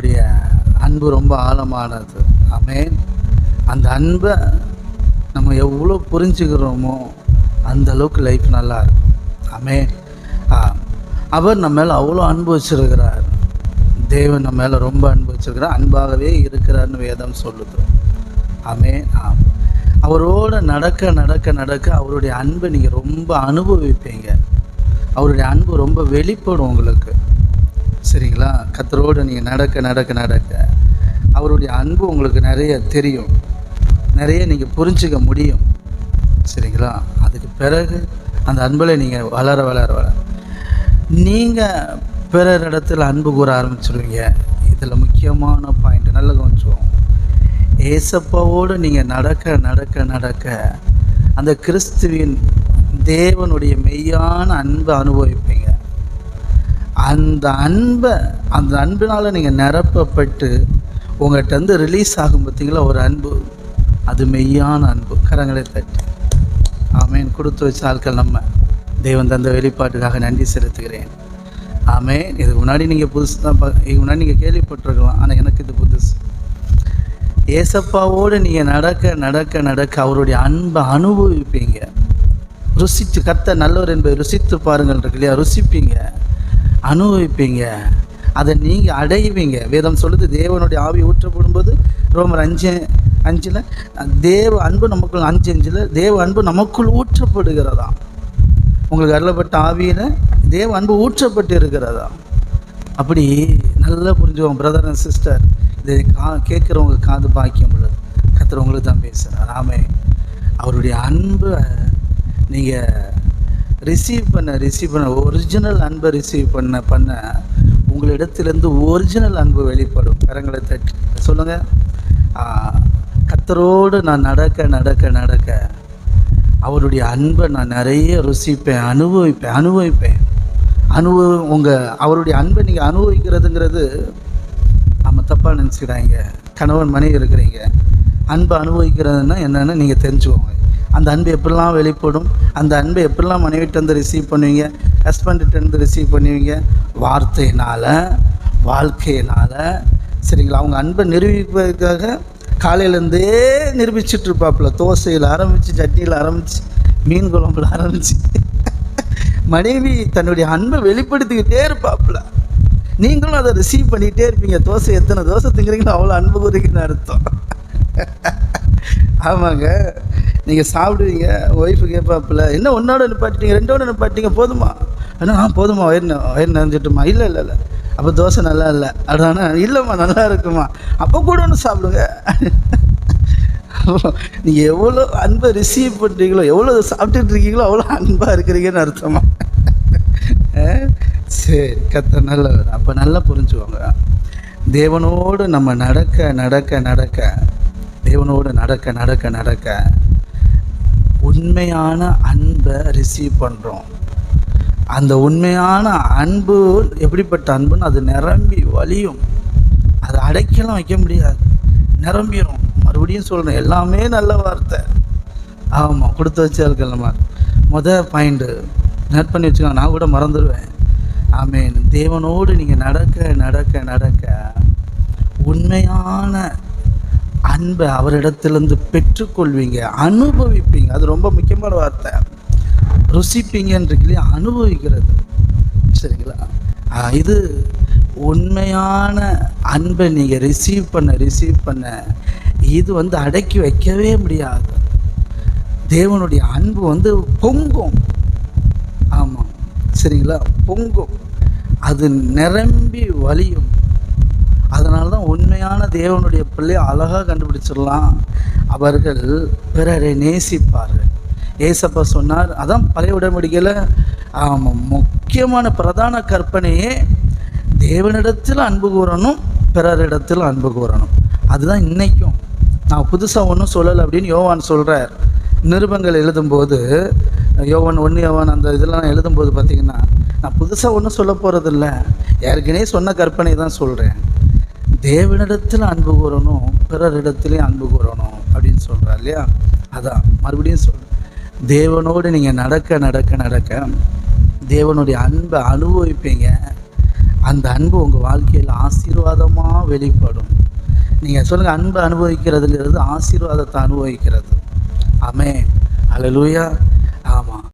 அவருடைய அன்பு ரொம்ப ஆழமானது. அமேன் அந்த அன்பை நம்ம எவ்வளோ புரிஞ்சுக்கிறோமோ அந்த அளவுக்கு லைஃப் நல்லா இருக்கும். அமேன் ஆ அவர் நம்ம மேலே அவ்வளோ அன்பு வச்சுருக்கிறார். தேவன் நம்ம மேலே ரொம்ப அன்பு வச்சுருக்கிறார். அன்பாகவே இருக்கிறார்னு வேதம் சொல்லுது. ஆமென். ஆம் அவரோட நடக்க நடக்க நடக்க அவருடைய அன்பை நீங்கள் ரொம்ப அனுபவிப்பீங்க. அவருடைய அன்பு ரொம்ப வெளிப்படும் உங்களுக்கு. சரிங்களா? கத்தரோடு நீங்கள் நடக்க நடக்க நடக்க. அவருடைய அன்பு உங்களுக்கு நிறைய தெரியும். நிறைய நீங்கள் புரிஞ்சுக்க முடியும். சரிங்களா? அதுக்கு பிறகு அந்த அன்பில் நீங்கள் வளர வளர வளர. நீங்கள் பிறர் இடத்துல அன்பு கூற ஆரம்பிச்சிருவீங்க. இதில் முக்கியமான பாயிண்ட் நல்ல கொஞ்சம் ஏசப்பாவோடு நீங்கள் நடக்க நடக்க நடக்க அந்த கிறிஸ்துவின் தேவனுடைய மெய்யான அன்பை அனுபவிப்பீங்க. அந்த அன்பை அந்த அன்பினால் நீங்கள் நிரப்பப்பட்டு உங்கள்கிட்டருந்து ரிலீஸ் ஆகும் பார்த்தீங்களா? ஒரு அன்பு. அது மெய்யான அன்பு. கரங்களை தட்டி. ஆமேன். கொடுத்து வச்ச ஆட்கள் நம்ம. தெய்வம் தந்த வெளிப்பாட்டுக்காக நன்றி செலுத்துகிறேன். ஆமேன். இதுக்கு முன்னாடி நீங்கள் புதுசு தான் பா- இதுக்கு முன்னாடி நீங்கள் கேள்விப்பட்டிருக்கலாம். ஆனால் எனக்கு இது புதுசு. ஏசப்பாவோடு நீங்கள் நடக்க நடக்க நடக்க அவருடைய அன்பை அனுபவிப்பீங்க. ருசித்து கத்த நல்லவர் என்பதை ருசித்து பாருங்கள் இருக்கு இல்லையா? ருசிப்பீங்க. அனுபவிப்பீங்க. அதை நீங்கள் அடைவீங்க. வேதம் சொல்லுது தேவனுடைய ஆவி ஊற்றப்படும்போது ரோமர் அஞ்சு அஞ்சில் தேவ அன்பு நமக்குள் அஞ்சு அஞ்சில் தேவ அன்பு நமக்குள் ஊற்றப்படுகிறதா? உங்களுக்கு அருளப்பட்ட ஆவியில் தேவ அன்பு ஊற்றப்பட்டு இருக்கிறதா அப்படி நல்லா புரிஞ்சுவோம் பிரதர் அண்ட் சிஸ்டர் இதை கா கேட்குறவங்க காது பாக்கியம் உள்ளது கத்துறவங்களுக்கு தான் பேசுகிறார் ஆமே அவருடைய அன்பை நீங்கள் ரிசீவ் பண்ண ரிசீவ் பண்ண ஒரிஜினல் அன்பை ரிசீவ் பண்ண பண்ண உங்களிடத்திலிருந்து ஒரிஜினல் அன்பு வெளிப்படும். கரங்களை தட்டி சொல்லுங்கள் கத்தரோடு நான் நடக்க நடக்க நடக்க அவருடைய அன்பை நான் நிறைய ருசிப்பேன் அனுபவிப்பேன் அனுபவிப்பேன். அனுபவ உங்கள் அவருடைய அன்பை நீங்கள் அனுபவிக்கிறதுங்கிறது நம்ம தப்பாக நினச்சிக்கிறாங்க கணவன் மனைவி இருக்கிறீங்க. அன்பை அனுபவிக்கிறதுன்னா என்னென்னு நீங்கள் தெரிஞ்சுக்கோங்க. அந்த அன்பு எப்படிலாம் வெளிப்படும்? அந்த அன்பை எப்படிலாம் மனைவிட்டேருந்து ரிசீவ் பண்ணுவீங்க? ஹஸ்பண்ட்கிட்டேருந்து ரிசீவ் பண்ணுவீங்க? வார்த்தையினால் வாழ்க்கையினால். சரிங்களா? அவங்க அன்பை நிரூபிப்பதற்காக காலையிலேருந்தே நிரூபிச்சிட்டு இருப்பாப்புல. தோசையில் ஆரம்பித்து சட்னியில் ஆரம்பித்து மீன் குழம்புல ஆரம்பித்து மனைவி தன்னுடைய அன்பை வெளிப்படுத்திக்கிட்டே இருப்பாப்புல. நீங்களும் அதை ரிசீவ் பண்ணிகிட்டே இருப்பீங்க. தோசை எத்தனை தோசை திங்கிறீங்களோ அவ்வளோ அன்பு கூறுறீங்கன்னு அர்த்தம். ஆமாங்க. நீங்கள் சாப்பிடுவீங்க ஒய்ஃபு கேட்பாப்புல என்ன ஒன்றோட நிப்பாட்டிட்டீங்க ரெண்டோட நிப்பாட்டிங்க போதுமா? அண்ணா ஆ போதுமா வயிறு வயிறு நிறைஞ்சிட்டுமா இல்லை இல்லை இல்லை அப்போ தோசை நல்லா இல்லை. அடானா இல்லைம்மா நல்லா இருக்குமா அப்போ கூட ஒன்று சாப்பிடுங்க. நீங்கள் எவ்வளோ அன்பை ரிசீவ் பண்ணுறீங்களோ எவ்வளோ சாப்பிட்டுட்டு இருக்கீங்களோ அவ்வளோ அன்பாக இருக்கிறீங்கன்னு அர்த்தமா? சரி கத்த நல்லவர். அப்போ நல்லா புரிஞ்சுவாங்க தேவனோடு நம்ம நடக்க நடக்க நடக்க தேவனோடு நடக்க நடக்க நடக்க உண்மையான அன்பை ரிசீவ் பண்ணுறோம் அந்த உண்மையான அன்பு எப்படிப்பட்ட அன்புன்னு அது நிரம்பி வலியும் அதை அடைக்கலாம் வைக்க முடியாது. நிரம்பிடும் மறுபடியும் சொல்கிறேன் எல்லாமே நல்ல வார்த்தை. ஆமாம் கொடுத்து வச்சார்கள் நம்ம. மொதல் பாயிண்ட்டு நோட் பண்ணி வச்சுக்கோங்க நான் கூட மறந்துடுவேன். ஆமீன் தேவனோடு நீங்கள் நடக்க நடக்க நடக்க உண்மையான அன்பை அவரிடத்திலிருந்து பெற்றுக்கொள்வீங்க அனுபவிப்பீங்க. அது ரொம்ப முக்கியமான வார்த்தை. ருசிப்பீங்கன்றதுலேயே அனுபவிக்கிறது. சரிங்களா? இது உண்மையான அன்பை நீங்கள் ரிசீவ் பண்ண ரிசீவ் பண்ண இது வந்து அடக்கி வைக்கவே முடியாது. தேவனுடைய அன்பு வந்து பொங்கும். ஆமாம் சரிங்களா? பொங்கும். அது நிரம்பி வலியும் அதனால தான் உண்மையான தேவனுடைய பிள்ளை அழகாக கண்டுபிடிச்சிடலாம். அவர்கள் பிறரை நேசிப்பார்கள். ஏசப்பா சொன்னார் அதான் பழைய உடம்படிக்கையில் முக்கியமான பிரதான கற்பனையே தேவனிடத்தில் அன்பு கூறணும் பிறரிடத்தில் அன்பு கூறணும். அதுதான் இன்றைக்கும் நான் புதுசாக ஒன்றும் சொல்லலை அப்படின்னு யோவான் சொல்கிறார் நிருபங்கள் எழுதும்போது யோவான் ஒன்று யோவான் அந்த இதெல்லாம் எழுதும்போது பார்த்திங்கன்னா நான் புதுசாக ஒன்றும் சொல்ல போகிறதில்ல ஏற்கனவே சொன்ன கற்பனை தான் சொல்கிறேன் தேவனிடத்தில் அன்பு கூறணும் பிறரிடத்துலையும் அன்பு கூறணும் அப்படின்னு சொல்கிறா இல்லையா? அதான் மறுபடியும் சொல் தேவனோடு நீங்கள் நடக்க நடக்க நடக்க தேவனுடைய அன்பை அனுபவிப்பீங்க. அந்த அன்பு உங்கள் வாழ்க்கையில் ஆசீர்வாதமாக வெளிப்படும். நீங்கள் சொல்லுங்கள் அன்பு அனுபவிக்கிறதுங்கிறது ஆசீர்வாதத்தை அனுபவிக்கிறது. ஆமே. ஆமாம்